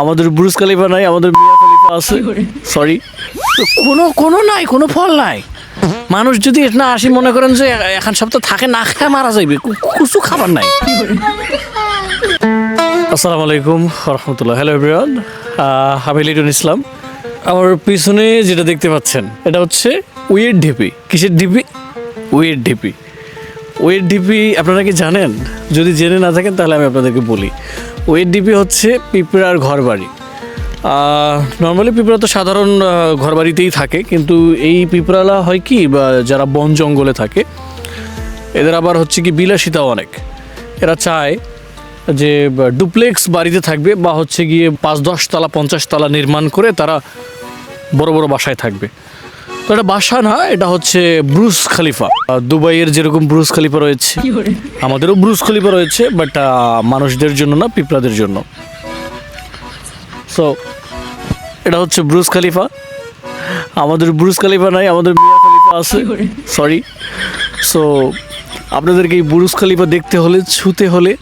আমাদের ব্রুস খালিফা নাই আমাদের মিয়া খালিফা আছে। সরি কোনো কোনো নাই কোনো ফল নাই। মানুষ যদি না আসি মনে করেন যে এখন সপ্তাহ থাকে না খেয়ে মারা যাইবে। কিছু খাবার নাই। আসসালামু আলাইকুম রহমতুল্লাহ হ্যালো এভরিওয়ান আমি লিটন ইসলাম। আমার পিছনে যেটা দেখতে পাচ্ছেন এটা হচ্ছে উইয়ের ঢিপি। কিসের ঢিপি? উইয়ের ঢিপি। ওয়েট ডিপি আপনারা কি জানেন? যদি জেনে না থাকেন তাহলে আমি আপনাদেরকে বলি। ওয়েট ডিপি হচ্ছে পিঁপড়ার ঘর বাড়ি নর্মালি পিঁপড়া তো সাধারণ আহ, ঘর বাড়িতেই থাকে কিন্তু এই পিঁপড়ালা হয় কি বা যারা বন জঙ্গলে থাকে এদের আবার হচ্ছে কি বিলাসিতা অনেক। এরা চায় যে ডুপ্লেক্স বাড়িতে থাকবে বা হচ্ছে গিয়ে পাঁচ দশ তলা পঞ্চাশ তলা নির্মাণ করে তারা বড় বড় বাসায় থাকবে। তো এটা বাসা না এটা হচ্ছে ব্রুস খালিফা। দুবাইয়ের যেরকম ব্রুস খালিফা রয়েছে আমাদেরও ব্রুস খালিফা রয়েছে বাট মানুষদের জন্য না পিঁপড়াদের জন্য। সো এটা হচ্ছে ব্রুস খালিফা। আমাদের ব্রুস খালিফা নাই আমাদের মিয়া খালিফা আছে। সরি সো আপনাদেরকে এই ব্রুস খালিফা দেখতে হলে ছুতে হলে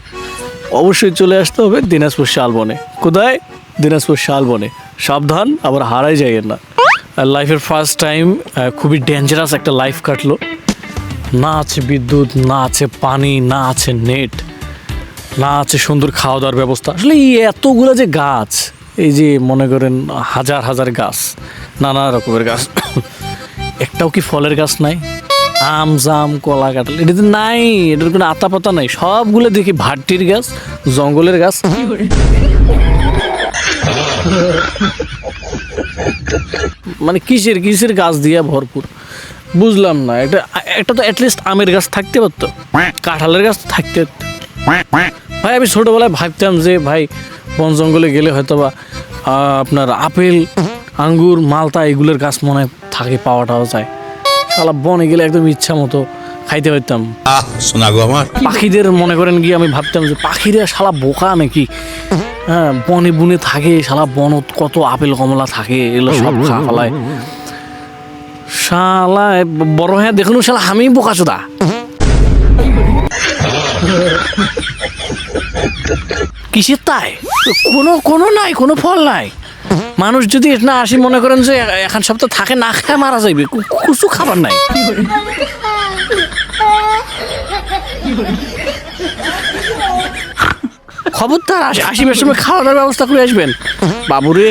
অবশ্যই চলে আসতে হবে দিনাজপুর শালবনে। কোথায়? দিনাজপুর শালবনে। সাবধান আবার হারাই যাইয়েন না। লাইফের ফার্স্ট টাইম খুবই ডেঞ্জারাস একটা লাইফ কাটলো। না আছে বিদ্যুৎ, না আছে পানি, না আছে নেট না আছে সুন্দর খাওয়া দাওয়ার ব্যবস্থা। আসলে এই এতগুলো যে গাছ, এই যে মনে করেন হাজার হাজার গাছ, নানা রকমের গাছ, একটাও কি ফলের গাছ নাই? আম, জাম, কলা, কাঁঠাল এটাতে নাই, এটার কোনো আতা পাতা নাই, সবগুলো দেখি ভাট্টির গাছ, জঙ্গলের গাছ। মানে কিসের কিসের গাছ দিয়া ভরপুর? বুঝলাম না এটা একটা তো অ্যাটলিস্ট আমের গাছ থাকতে পারতো। কাঁঠালের গাছ তো থাকতে পারতো। ভাই আমি ছোটোবেলায় ভাবতাম যে ভাই বন জঙ্গলে গেলে হয়তো বা আপনার আপেল আঙ্গুর মালতা এগুলোর গাছ মনে থাকে পাওয়াটাও যায়। শালা বনে গেলে একদম ইচ্ছা মতো খাইতে পারতাম। শোনা গো আমার। পাখিদের মনে করেন গিয়ে আমি ভাবতাম যে পাখিরা শালা বোকা নাকি? হ্যাঁ বনে বুনে থাকে, শালা বনত কত আপেল, কমলা থাকে, এগুলো সব খা ফেলায়। বড় হ্যাঁ দেখুন শালা আমি বোকা চোদা কিসের তাই? কোনো কোনো নাই, কোনো ফল নাই। মানুষ যদি না আসি, মনে করেন যে এখন সপ্তাহ থাকে, না খায় মারা যাইবে কিছু খাবার নাই। খবরদার আস- আসিবার সময় খাওয়া দাওয়ার ব্যবস্থা করে আসবেন। বাবুরে।